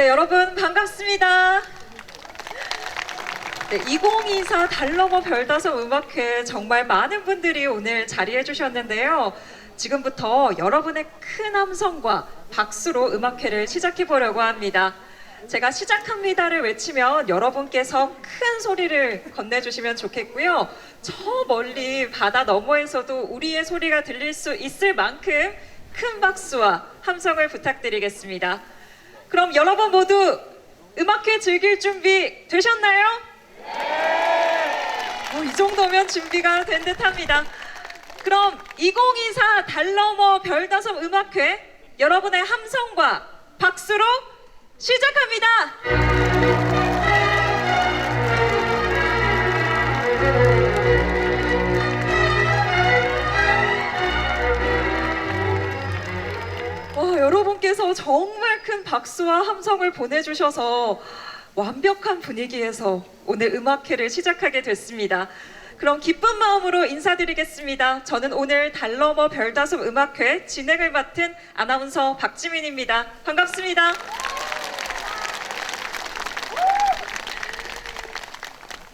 네, 여러분 반갑습니다. 네, 2024 달러머 별다섯 음악회 정말 많은 분들이 오늘 자리해 주셨는데요. 지금부터 여러분의 큰 함성과 박수로 음악회를 시작해 보려고 합니다. 제가 시작합니다를 외치면 여러분께서 큰 소리를 건네주시면 좋겠고요. 저 멀리 바다 너머에서도 우리의 소리가 들릴 수 있을 만큼 큰 박수와 함성을 부탁드리겠습니다. 그럼 여러분 모두 음악회 즐길 준비 되셨나요? 네. 이 정도면 준비가 된 듯합니다. 그럼 2024 달러머 별다섯 음악회 여러분의 함성과 박수로 시작합니다. 여러분께서 정말 큰 박수와 함성을 보내주셔서 완벽한 분위기에서 오늘 음악회를 시작하게 됐습니다. 그럼 기쁜 마음으로 인사드리겠습니다. 저는 오늘 달러머 별다섯 음악회 진행을 맡은 아나운서 박지민입니다. 반갑습니다.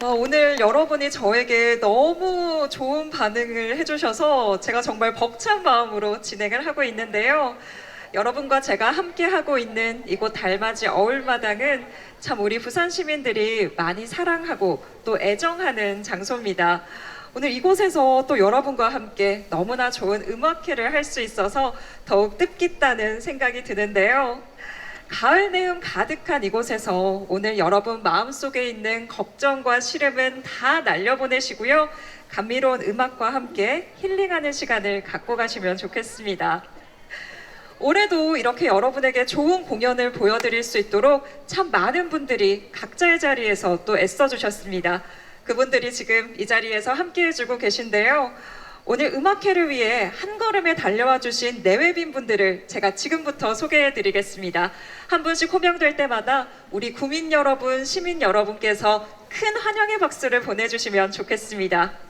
와, 오늘 여러분이 저에게 너무 좋은 반응을 해주셔서 제가 정말 벅찬 마음으로 진행을 하고 있는데요. 여러분과 제가 함께 하고 있는 이곳 달맞이 어울마당은 참 우리 부산 시민들이 많이 사랑하고 또 애정하는 장소입니다. 오늘 이곳에서 또 여러분과 함께 너무나 좋은 음악회를 할 수 있어서 더욱 뜻깊다는 생각이 드는데요. 가을 내음 가득한 이곳에서 오늘 여러분 마음속에 있는 걱정과 시름은 다 날려보내시고요. 감미로운 음악과 함께 힐링하는 시간을 갖고 가시면 좋겠습니다. 올해도 이렇게 여러분에게 좋은 공연을 보여드릴 수 있도록 참 많은 분들이 각자의 자리에서 또 애써주셨습니다. 그분들이 지금 이 자리에서 함께 해주고 계신데요. 오늘 음악회를 위해 한 걸음에 달려와 주신 내외빈 분들을 제가 지금부터 소개해 드리겠습니다. 한 분씩 호명될 때마다 우리 구민 여러분, 시민 여러분께서 큰 환영의 박수를 보내주시면 좋겠습니다.